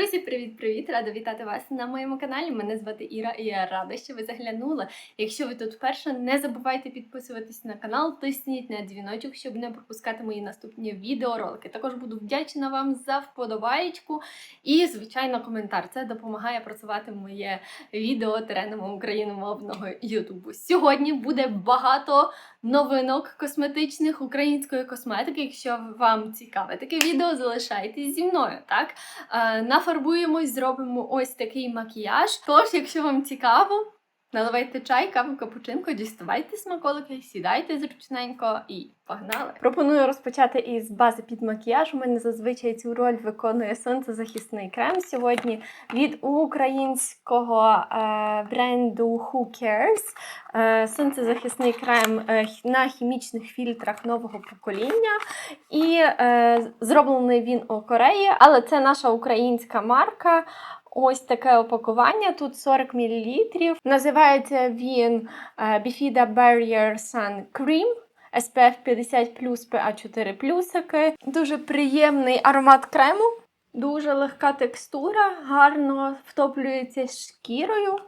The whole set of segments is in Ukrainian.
Друзі, привіт-привіт! Рада вітати вас на моєму каналі. Мене звати Іра і я рада, що ви заглянули. Якщо ви тут вперше, не забувайте підписуватись на канал, тисніть на дзвіночок, щоб не пропускати мої наступні відеоролики. Також буду вдячна вам за вподобаєчку і, звичайно, коментар. Це допомагає просувати моє відео теренами україномовного Ютубу. Сьогодні буде багато новинок косметичних української косметики. Якщо вам цікаве таке відео, залишайтесь зі мною. Так Е, нафарбуємось, зробимо ось такий макіяж. Тож, якщо вам цікаво, наливайте чай, каву, капучинко, діставайте смаколики, сідайте зручненько і погнали. Пропоную розпочати із бази під макіяж. У мене зазвичай цю роль виконує сонцезахисний крем. Сьогодні від українського е, бренду Who Cares. Е, сонцезахисний крем е, на хімічних фільтрах нового покоління. І е, зроблений він у Кореї, але це наша українська марка. Ось таке опакування. Тут 40 мл. Називається він е, Bifida Barrier Sun Cream. SPF 50 PA4. Дуже приємний аромат крему, дуже легка текстура, гарно втоплюється шкірою,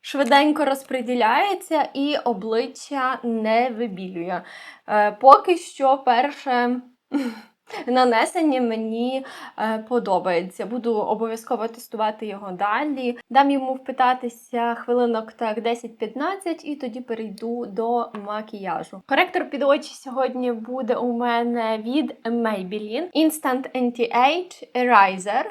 швиденько розподіляється і обличчя не вибілює. Е, поки що перше нанесення мені е, подобається. Буду обов'язково тестувати його далі. Дам йому впитатися хвилинок так 10-15 і тоді перейду до макіяжу. Коректор під очі сьогодні буде у мене від Maybelline Instant Anti-Age Eraser.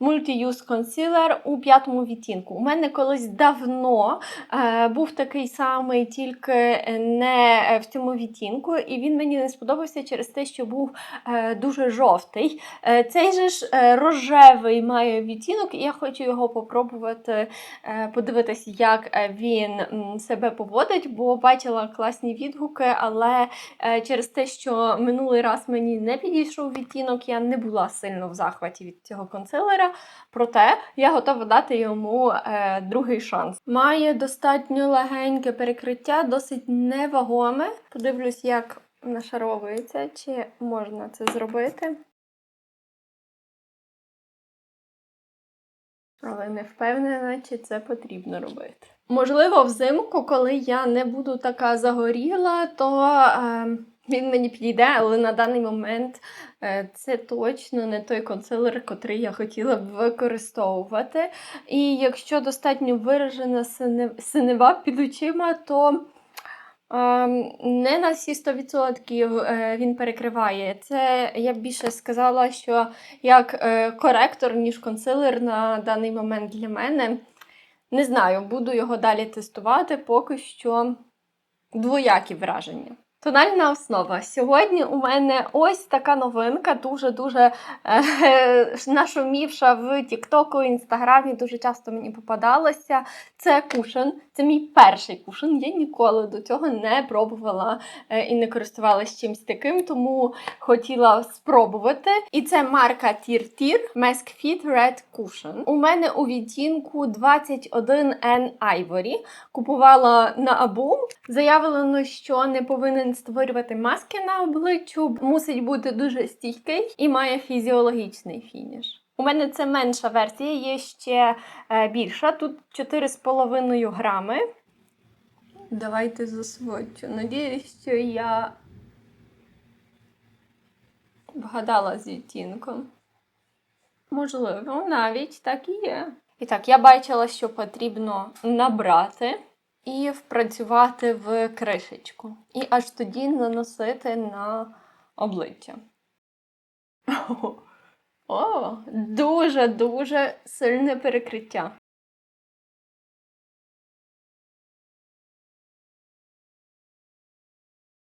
Multi-Use Concealer у п'ятому відтінку. У мене колись давно е, був такий самий, тільки не в цьому відтінку, і він мені не сподобався через те, що був е, дуже жовтий. Е, цей же ж е, рожевий має відтінок, і я хочу його попробувати е, подивитися, як е, він себе поводить, бо бачила класні відгуки, але е, через те, що минулий раз мені не підійшов відтінок, я не була сильно в захваті від цього консилера. Проте я готова дати йому е, другий шанс. Має достатньо легеньке перекриття, досить невагоме. Подивлюсь, як нашаровується, чи можна це зробити. Але не впевнена, чи це потрібно робити. Можливо, взимку, коли я не буду така загоріла, то е, він мені підійде, але на даний момент е, це точно не той консилер, котрий я хотіла б використовувати. І якщо достатньо виражена синева під очима, то Ем, Не на всі 100% е, він перекриває. Це я б більше сказала, що як е, коректор, ніж консилер на даний момент для мене. Не знаю, буду його далі тестувати, поки що двоякі враження. Тональна основа. Сьогодні у мене ось така новинка, дуже-дуже е, нашумівша в Тіктоку, Інстаграмі, дуже часто мені попадалася. Це кушен. Це мій перший кушен. Я ніколи до цього не пробувала е, і не користувалася чимось таким, тому хотіла спробувати. І це марка Tir Mask Fit Red Cushion. У мене у відтінку 21N Ivory. Купувала на Абу. Заявлено, що не повинен створювати маски на обличчю, мусить бути дуже стійкий і має фізіологічний фініш. У мене це менша версія, є ще е, більша. Тут 4,5 грами. Давайте засводчу. Надіюсь, що я вгадала з відтінком. Можливо, навіть так і є. І так, я бачила, що потрібно набрати і впрацювати в кришечку. І аж тоді наносити на обличчя. О, дуже-дуже сильне перекриття.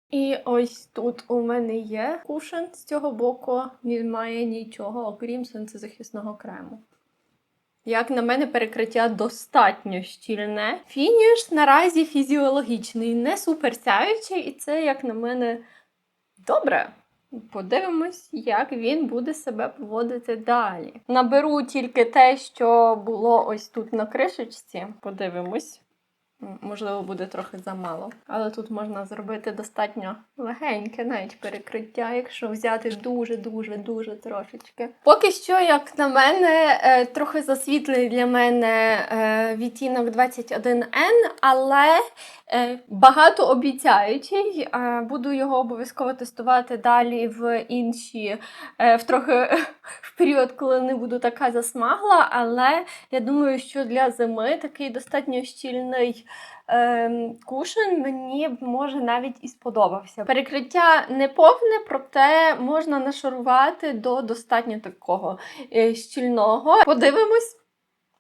І ось тут у мене є кушен з цього боку, він має нічого, окрім сонцезахисного крему. Як на мене, перекриття достатньо щільне. Фініш наразі фізіологічний, не суперсяючий, і це, як на мене, добре. Подивимось, як він буде себе поводити далі. Наберу тільки те, що було ось тут на кришечці. Подивимось, Можливо, буде трохи замало. Але тут можна зробити достатньо легеньке навіть перекриття, якщо взяти дуже-дуже дуже трошечки. Поки що, як на мене, е, трохи засвітлий для мене е, відтінок 21N, але е, багато обіцяючий. Буду його обов'язково тестувати далі в інші, в трохи в період, коли не буду така засмагла. Але я думаю, що для зими такий достатньо щільний ем, кушин мені може навіть і сподобався. Перекриття не повне, проте можна нашарувати до достатньо такого е, щільного. Подивимось.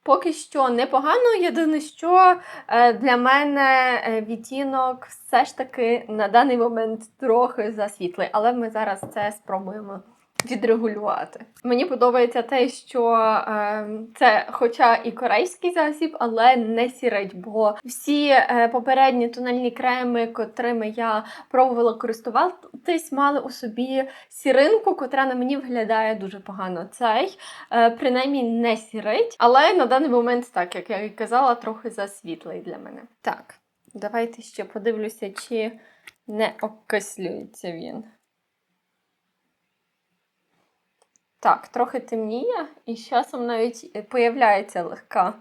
Поки що непогано. Єдине, що е, для мене е, відтінок все ж таки на даний момент трохи засвітлий, але ми зараз це спробуємо відрегулювати. Мені подобається те, що е, це, хоча і корейський засіб, але не сірить, бо всі е, попередні тональні креми, котрими я пробувала користуватись, мали у собі сіринку, котра на мені виглядає дуже погано. Цей е, принаймні не сірить, але на даний момент, так як я і казала, трохи засвітлий для мене. Так, давайте ще подивлюся, чи не окислюється він. Так, трохи темніє, і з часом навіть е, появляється легка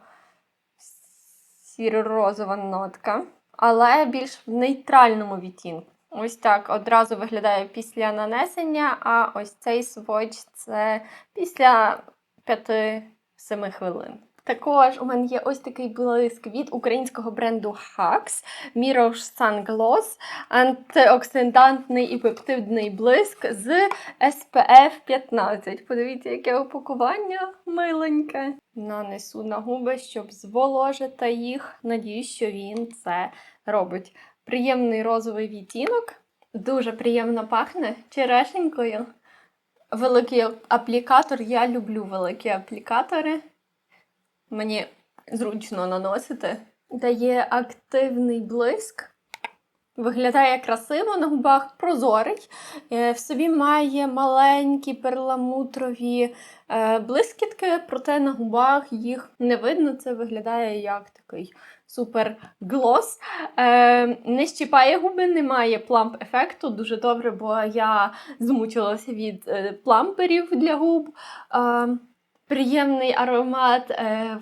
сіро-розова нотка, але більш в нейтральному відтінку. Ось так одразу виглядає після нанесення, а ось цей сводч це після 5-7 хвилин. Також у мене є ось такий блиск від українського бренду Hux Mirror Sun Gloss, антиоксидантний і пептидний блиск з SPF 15. Подивіться, яке упакування миленьке. Нанесу на губи, щоб зволожити їх. Надіюсь, що він це робить. Приємний розовий відтінок, дуже приємно пахне черешенькою. Великий аплікатор. Я люблю великі аплікатори. Мені зручно наносити. Дає активний блиск. Виглядає красиво на губах, прозорий. Е, В собі має маленькі перламутрові е, блискітки, проте на губах їх не видно. Це виглядає як такий супер глос. Е, не щіпає губи, немає пламп-ефекту. Дуже добре, бо я змучилася від пламперів для губ. Приємний аромат е,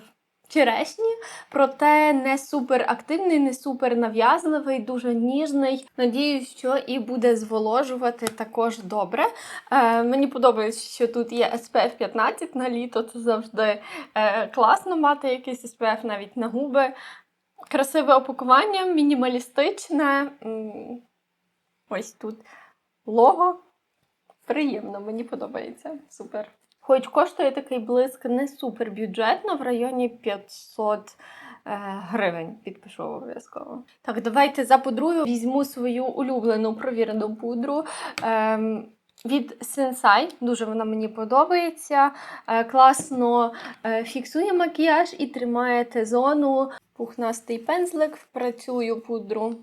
черешні, проте не супер активний, не супер нав'язливий, дуже ніжний. Надіюсь, що і буде зволожувати також добре. Е, мені подобається, що тут є SPF 15 на літо. Це завжди е, класно мати якийсь SPF навіть на губи. Красиве опакування, мінімалістичне. Ось тут лого. Приємно, мені подобається. Супер. Хоч коштує такий блиск не супер бюджетно, в районі 500 е, гривень. Підпишу обов'язково. Так, давайте за пудрою візьму свою улюблену провірену пудру. ем, від Sensai, дуже вона мені подобається. Е, класно е, фіксує макіяж і тримає Т-зону. Пухнастий пензлик, впрацюю пудру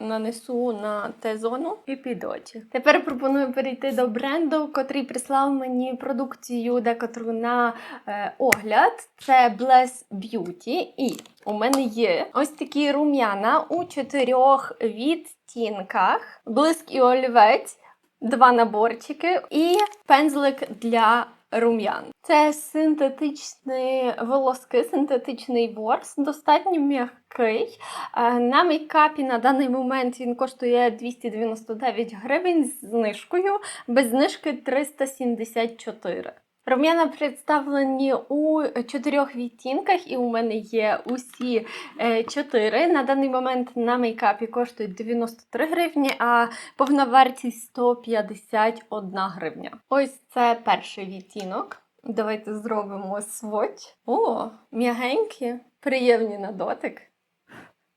нанесу на Т-зону і під очі. Тепер пропоную перейти до бренду, котрий прислав мені продукцію декотру на е, огляд. Це Bless Beauty. І у мене є ось такі рум'яна у чотирьох відтінках, блиск і олівець. Два наборчики і пензлик для рум'ян. Це синтетичні волоски, синтетичний ворс, достатньо м'який. Е, На мейкапі на даний момент він коштує 299 гривень з знижкою, без знижки 374. Рум'яна представлені у чотирьох відтінках, і у мене є усі е, чотири. На даний момент на мейкапі коштують 93 гривні, а повна вартість 151 гривня. Ось це перший відтінок. Давайте зробимо сводч. О, м'ягенькі, приємні на дотик.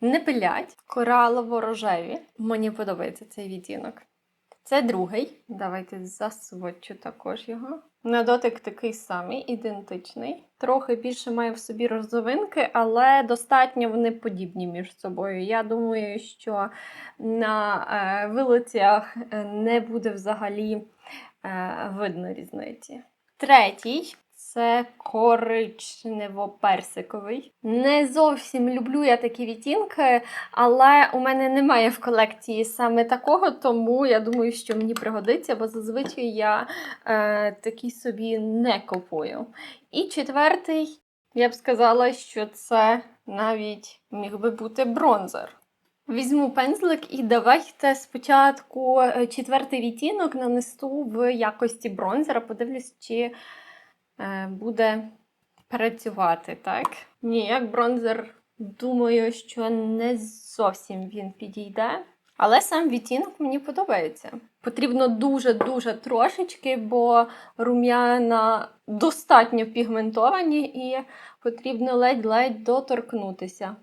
Не пилять, коралово-рожеві. Мені подобається цей відтінок. Це другий. Давайте засводчу також його. На дотик такий самий, ідентичний. Трохи більше має в собі розовинки, але достатньо вони подібні між собою. Я думаю, що на е, вилицях е, не буде взагалі е, видно різниці. Третій це коричнево-персиковий. Не зовсім люблю я такі відтінки, але у мене немає в колекції саме такого, тому я думаю, що мені пригодиться, бо зазвичай я е, такі собі не купую. І четвертий, я б сказала, що це навіть міг би бути бронзер. Візьму пензлик і давайте спочатку е, четвертий відтінок нанесу в якості бронзера. Подивлюсь, чи буде працювати, так? Ні, як бронзер, думаю, що не зовсім він підійде. Але сам відтінок мені подобається. Потрібно дуже-дуже трошечки, бо рум'яна достатньо пігментовані і потрібно ледь-ледь доторкнутися.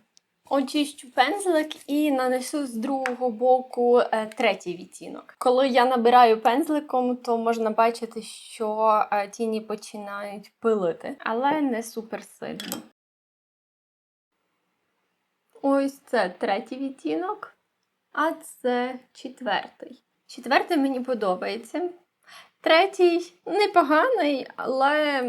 Очищу пензлик і нанесу з другого боку е, третій відтінок. Коли я набираю пензликом, то можна бачити, що е, тіні починають пилити, але не супер сильно. Ось це третій відтінок, а це четвертий. Четвертий мені подобається. Третій непоганий, але.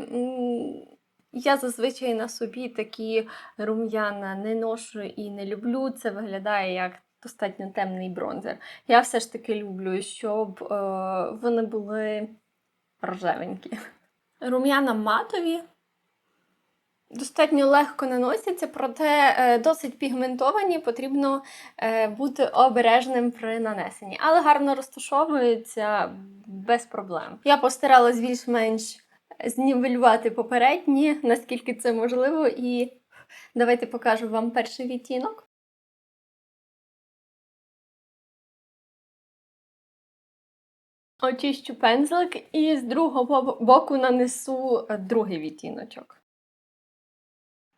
Я зазвичай на собі такі рум'яна не ношу і не люблю. Це виглядає як достатньо темний бронзер. Я все ж таки люблю, щоб е, вони були рожевенькі. Рум'яна матові. Достатньо легко наносяться, проте е, досить пігментовані, потрібно е, бути обережним при нанесенні, але гарно розташовуються без проблем. Я постаралась більш-менш знівелювати попередні, наскільки це можливо, і давайте покажу вам перший відтінок. Очищу пензлик і з другого боку нанесу е, другий відтіночок.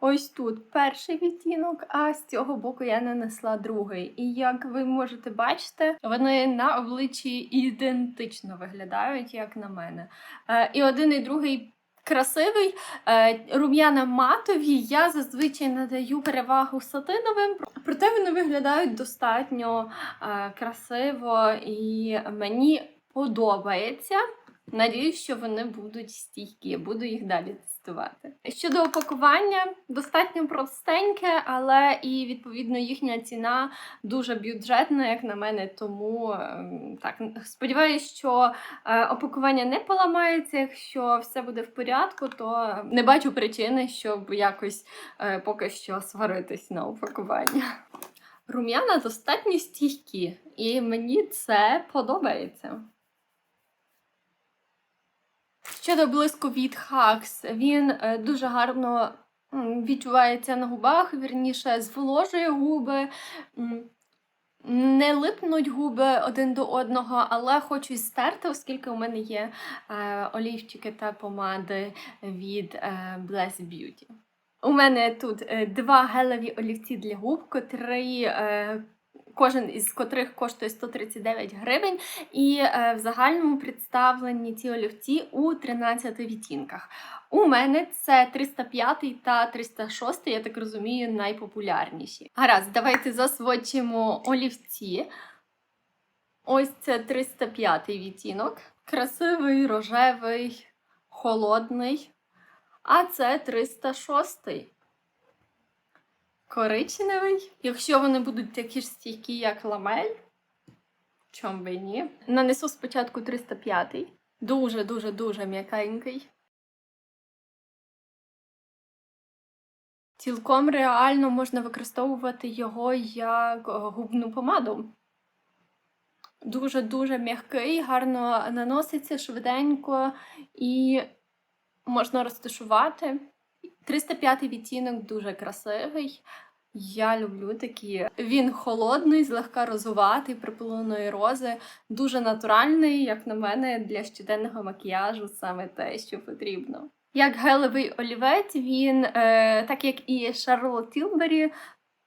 Ось тут перший відтінок, а з цього боку я нанесла другий. І як ви можете бачити, вони на обличчі ідентично виглядають, як на мене. Е, і один і другий. Красивий, Е, рум'яна матові, я зазвичай надаю перевагу сатиновим, проте вони виглядають достатньо е, красиво і мені подобається. Надіюсь, що вони будуть стійкі, буду їх далі тестувати. Щодо опакування, достатньо простеньке, але і відповідно їхня ціна дуже бюджетна, як на мене. Тому ем, так сподіваюся, що е, опакування не поламається. Якщо все буде в порядку, то не бачу причини, щоб якось е, поки що сваритись на опакування. Рум'яна достатньо стійкі, і мені це подобається. Щодо блиску від Hacks, він е, дуже гарно відчувається на губах, вірніше, зволожує губи. Не липнуть губи один до одного, але хочу стерти, оскільки у мене є е, олівчики та помади від е, Bless Beauty. У мене тут два гелеві олівці для губ, котрі, кожен із котрих коштує 139 гривень. І е, в загальному представлені ці олівці у 13 відтінках. У мене це 305 та 306, я так розумію, найпопулярніші. Гаразд, давайте засвочимо олівці. Ось це 305 відтінок. Красивий, рожевий, холодний. А це 306. Коричневий. Якщо вони будуть такі ж стійкі, як ламель, чом би ні. Нанесу спочатку 305-й. Дуже-дуже дуже м'якенький. Цілком реально можна використовувати його як е, губну помаду. Дуже-дуже м'який, гарно наноситься швиденько і можна розташувати. 305 відтінок дуже красивий. Я люблю такі. Він холодний, злегка розуватий, припиленої рози, дуже натуральний, як на мене, для щоденного макіяжу саме те, що потрібно. Як гелевий олівець, він, е, так як і Шарлот Tilbury,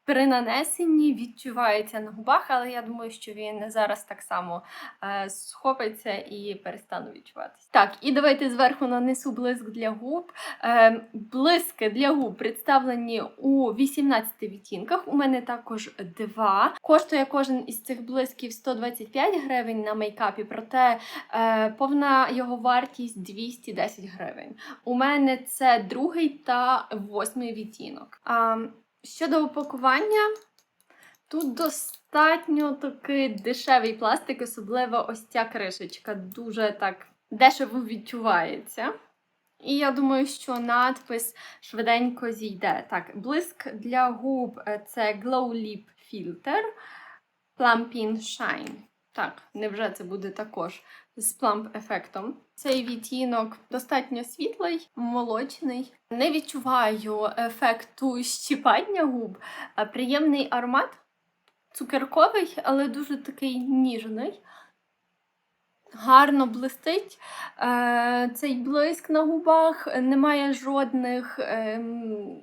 при нанесенні відчувається на губах, але я думаю, що він зараз так само е, схопиться і перестане відчуватися. Так, і давайте зверху нанесу блиск для губ. Е, блиски для губ представлені у 18 відтінках. У мене також два. Коштує кожен із цих блисків 125 гривень на мейкапі, проте е, повна його вартість 210 гривень. У мене це другий та восьмий відтінок. А, щодо упакування, тут достатньо такий дешевий пластик, особливо ось ця кришечка. Дуже так дешево відчувається. І я думаю, що надпис швиденько зійде. Так, блиск для губ це Glow Lip Filter Plumping Shine. Так, невже це буде також з пламп ефектом. Цей відтінок достатньо світлий, молочний. Не відчуваю ефекту щіпання губ. а Приємний аромат, цукерковий, але дуже такий ніжний. Гарно блистить. Е, Цей блиск на губах, немає жодних ем,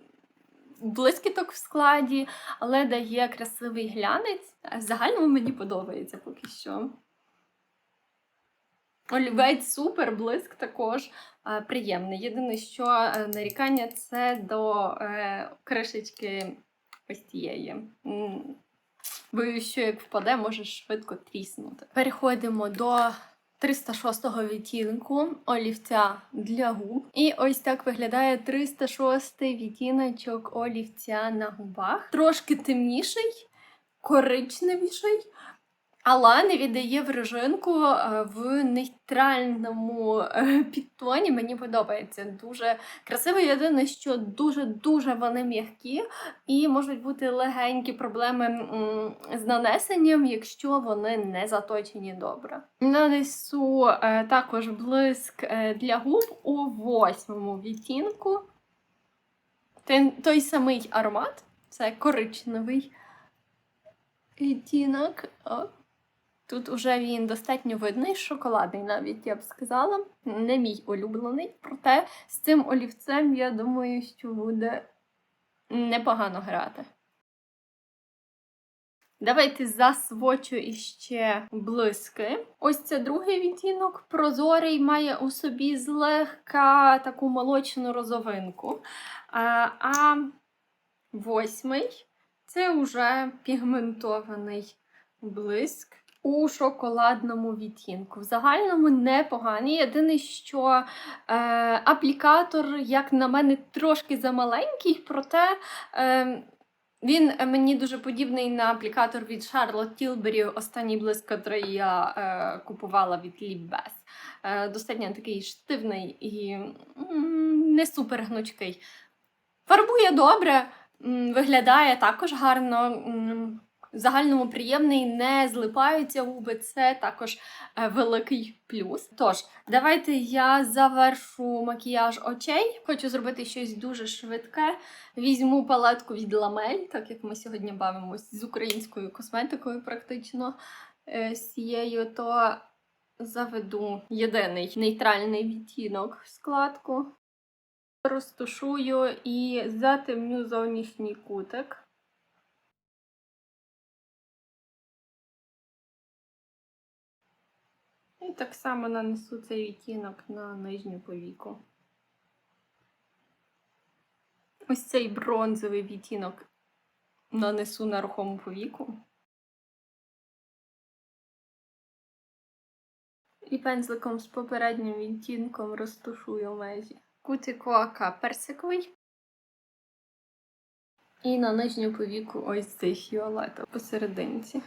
блискіток в складі, але дає красивий глянець. В загальному мені подобається поки що. Олівець супер, блиск також е, приємний. Єдине, що е, нарікання це до е, кришечки ось цієї. М, що як впаде, може швидко тріснути. Переходимо до 306-го відтінку олівця для губ. І ось так виглядає 306 відтіночок олівця на губах. Трошки темніший, коричневіший. Але не віддає вражинку е, в нейтральному е, підтоні. Мені подобається. Дуже красиво. Єдине, що дуже-дуже вони м'які і можуть бути легенькі проблеми з нанесенням, якщо вони не заточені добре. Нанесу е, також блиск для губ у восьмому відтінку. Той, самий аромат, це коричневий відтінок. О. Тут уже він достатньо видний, шоколадний навіть я б сказала. Не мій улюблений. Проте з цим олівцем я думаю, що буде непогано грати. Давайте засвочу іще блиски. Ось це другий відтінок. Прозорий має у собі злегка таку молочну розовинку. А, а восьмий це уже пігментований блиск у шоколадному відтінку. В загальному непоганий. Єдине, що е, аплікатор, як на мене, трошки замаленький, проте. Е, він мені дуже подібний на аплікатор від Charlotte Tilbury, останній блиск, який я е, купувала від Lip Bass. Е, достатньо такий штивний і не супер гнучкий. Фарбує добре, виглядає також гарно. Загальному приємний, не злипаються губи, це також е, великий плюс. Тож, давайте я завершу макіяж очей. Хочу зробити щось дуже швидке. Візьму палетку від ламель, так як ми сьогодні бавимось з українською косметикою, практично е, з цією, то заведу єдиний нейтральний відтінок в складку. Розтушую і затемню зовнішній кутик. І так само нанесу цей відтінок на нижню повіку. Ось цей бронзовий відтінок нанесу на рухому повіку. І пензликом з попереднім відтінком розтушую межі. Кутик ока персиковий. І на нижню повіку ось цей фіолетовий посерединці.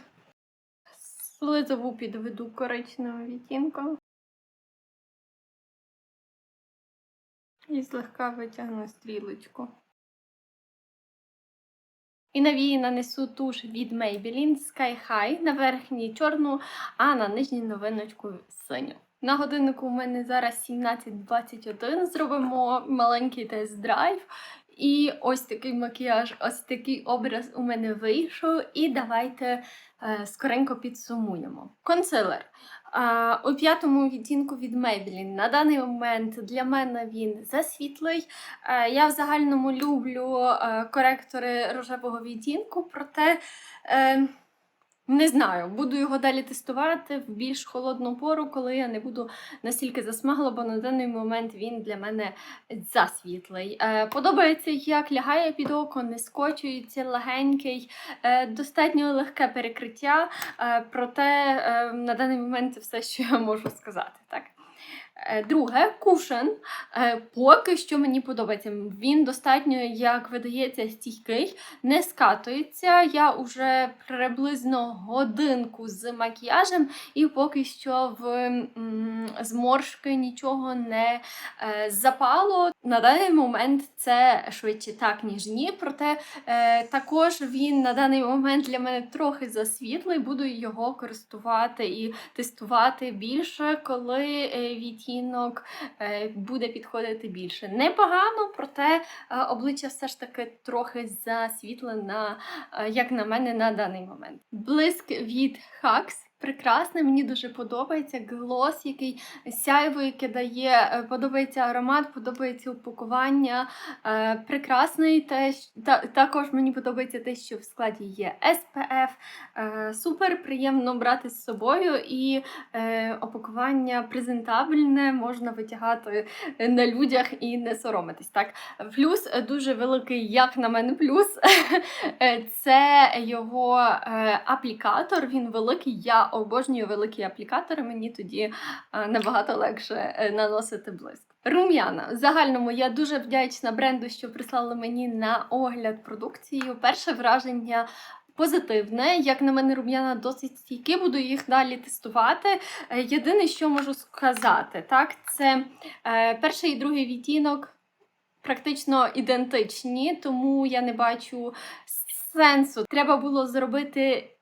Слизову підведу коричневим відтінком. І злегка витягну стрілочку. І на вії нанесу туш від Maybelline Sky High на верхній чорну, а на нижній новиночку синю. На годиннику у мене зараз 17.21. Зробимо маленький тест-драйв. І ось такий макіяж, ось такий образ у мене вийшов. І давайте е, скоренько підсумуємо. Консилер. Е, у п'ятому відтінку від Maybelline. На даний момент для мене він засвітлий. Е, я в загальному люблю е, коректори рожевого відтінку, проте. Е, не знаю, буду його далі тестувати в більш холодну пору, коли я не буду настільки засмагла, бо на даний момент він для мене засвітлий. Е, подобається, як лягає під око, не скочується, легенький, е, достатньо легке перекриття. Е, проте на даний момент це все, що я можу сказати. Так? Е, Друге, кушен. Е, Поки що мені подобається. Він достатньо, як видається, стійкий, не скатується. Я вже приблизно годинку з макіяжем, і поки що в зморшки нічого не е, запало. На даний момент це швидше так, ніж ні. Проте також він на даний момент для мене трохи засвітлий. Буду його користувати і тестувати більше, коли е, відтінок е, буде підходити більше. Непогано, проте е, обличчя все ж таки трохи засвітлене, е, як на мене, на даний момент. Блиск від Hacks. Прекрасний, мені дуже подобається глос, який сяйво, яке дає, е, подобається аромат, подобається упакування. Е, прекрасний теж та, також мені подобається те, що в складі є SPF. Е, супер приємно брати з собою і опакування презентабельне, можна витягати на людях і не соромитись. Так, плюс дуже великий, як на мене, плюс це його аплікатор. Він великий. Я обожнюю великі аплікатори. Мені тоді е, набагато легше е, наносити блиск. Рум'яна. В загальному я дуже вдячна бренду, що прислали мені на огляд продукцію. Перше враження. Позитивне, як на мене, рум'яна досить стійкі, буду їх далі тестувати. Е, Єдине, що можу сказати, так, це перший і другий відтінок практично ідентичні, тому я не бачу сенсу. Треба було зробити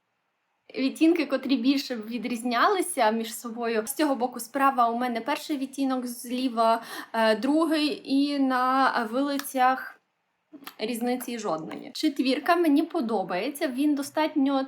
відтінки, котрі більше відрізнялися між собою. З цього боку справа у мене перший відтінок, зліва е, другий, і на вилицях різниці жодної. Четвірка мені подобається, він достатньо.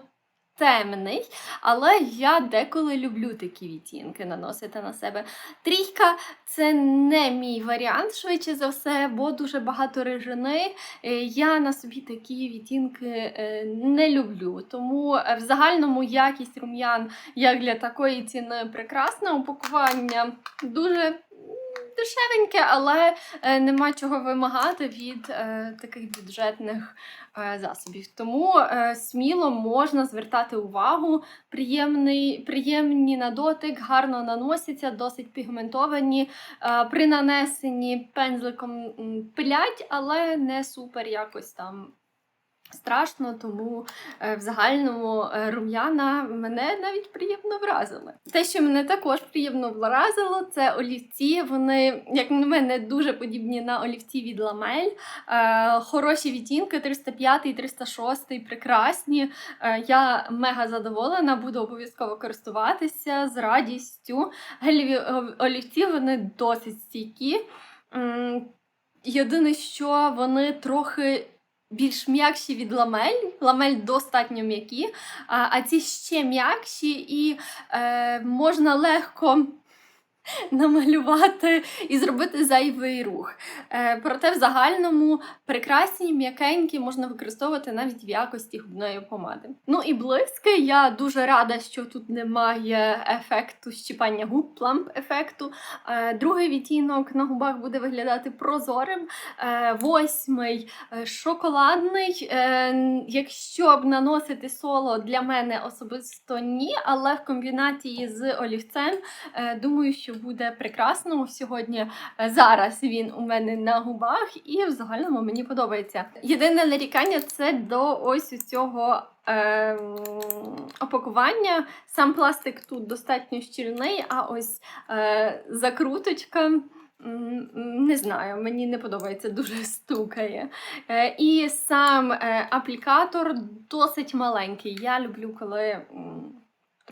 Темний, але я деколи люблю такі відтінки наносити на себе. Трійка це не мій варіант, швидше за все, бо дуже багато рижини. Е, Я на собі такі відтінки е, не люблю. Тому е, в загальному якість рум'ян, як для такої ціни, прекрасна. Упакування дуже дешевеньке, але е, нема чого вимагати від е, таких бюджетних е, засобів. Тому сміло можна звертати увагу. Приємний, приємні на дотик, гарно наносяться, досить пігментовані. При нанесенні пензликом пилять, але не супер якось там. Страшно, тому е, в загальному е, рум'яна мене навіть приємно вразили. Те, що мене також приємно вразило, це олівці. Вони, як на мене, дуже подібні на олівці від Ламель. Е, хороші відтінки 305 і 306, прекрасні. Я мега задоволена, буду обов'язково користуватися з радістю. Гелеві олівці вони досить стійкі. Єдине, що вони трохи більш м'якші від ламель. Ламель достатньо м'які, а, ці ще м'якші, і е, можна легко намалювати і зробити зайвий рух. Е, проте в загальному прекрасні, м'якенькі можна використовувати навіть в якості губної помади. Ну і блиски. Я дуже рада, що тут немає ефекту щіпання губ, пламп ефекту. Е, другий відтінок на губах буде виглядати прозорим. Е, восьмий шоколадний. Якщо б наносити соло для мене особисто ні, але в комбінації з олівцем Думаю, що буде прекрасно. Сьогодні е, зараз він у мене на губах, і в загальному мені подобається. Єдине нарікання це до ось цього е, опакування. Сам пластик тут достатньо щільний, а ось е, закруточка. Не знаю, мені не подобається, дуже стукає. Е, і сам е, аплікатор досить маленький. Я люблю, коли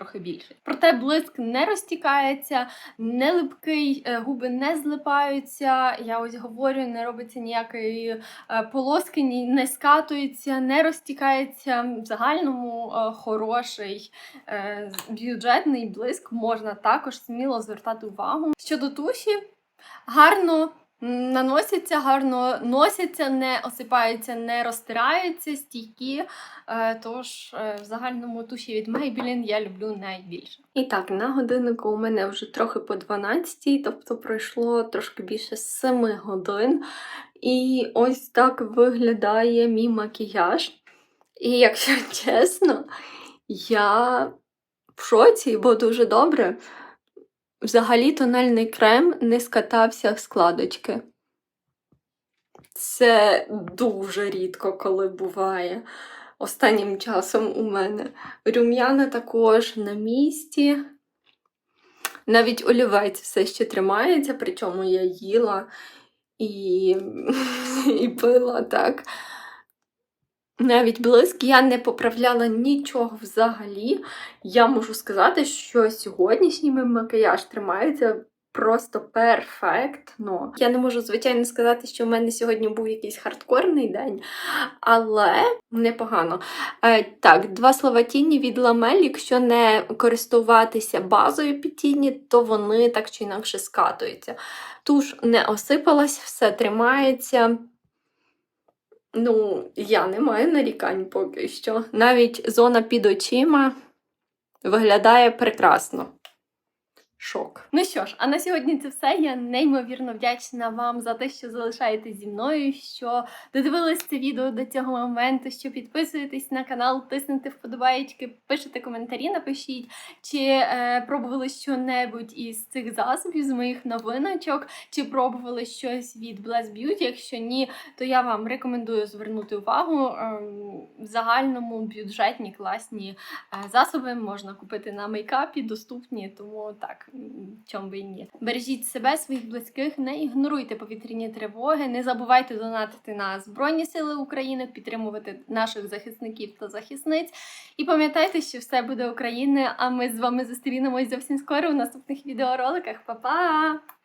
трохи більший. Проте блиск не розтікається, не липкий, е, губи не злипаються. Я ось говорю, не робиться ніякої е, полоски, не скатується, не розтікається. В загальному е, хороший бюджетний блиск можна також сміло звертати увагу. Щодо туші, гарно. Наносяться, гарно носяться, не осипаються, не розтираються, стійкі. Е, Тож е, в загальному туші від Maybelline я люблю найбільше. І так, на годиннику у мене вже трохи по 12, тобто пройшло трошки більше 7 годин. І ось так виглядає мій макіяж. І якщо чесно, я в шоці, бо дуже добре. Взагалі тональний крем не скатався в складочки. Це дуже рідко, коли буває. Останнім часом у мене. Рум'яна також на місці. Навіть олівець все ще тримається, причому я їла і, і пила так. Навіть блиск я не поправляла нічого взагалі. Я можу сказати, що сьогоднішній макіяж тримається просто перфектно. Я не можу, звичайно, сказати, що в мене сьогодні був якийсь хардкорний день, але непогано. Е, так, два слова тіні від ламель. Якщо не користуватися базою під тіні, то вони так чи інакше скатуються. Туш не осипалась, все тримається. Ну, я не маю нарікань поки що. Навіть зона під очима виглядає прекрасно. Шок. Ну що ж, а на сьогодні це все. Я неймовірно вдячна вам за те, що залишаєтесь зі мною, що додивились це відео до цього моменту, що підписуєтесь на канал, тиснете вподобаєчки, пишете коментарі, напишіть, чи е, пробували що-небудь із цих засобів, з моїх новиночок, чи пробували щось від Bless Beauty. Якщо ні, то я вам рекомендую звернути увагу. Ем, В загальному бюджетні класні е, засоби можна купити на мейкапі, доступні, тому так, м, чом би і ні. Бережіть себе, своїх близьких, не ігноруйте повітряні тривоги, не забувайте донатити на Збройні Сили України, підтримувати наших захисників та захисниць. І пам'ятайте, що все буде Україна, а ми з вами зустрінемось зовсім скоро у наступних відеороликах. Па-па!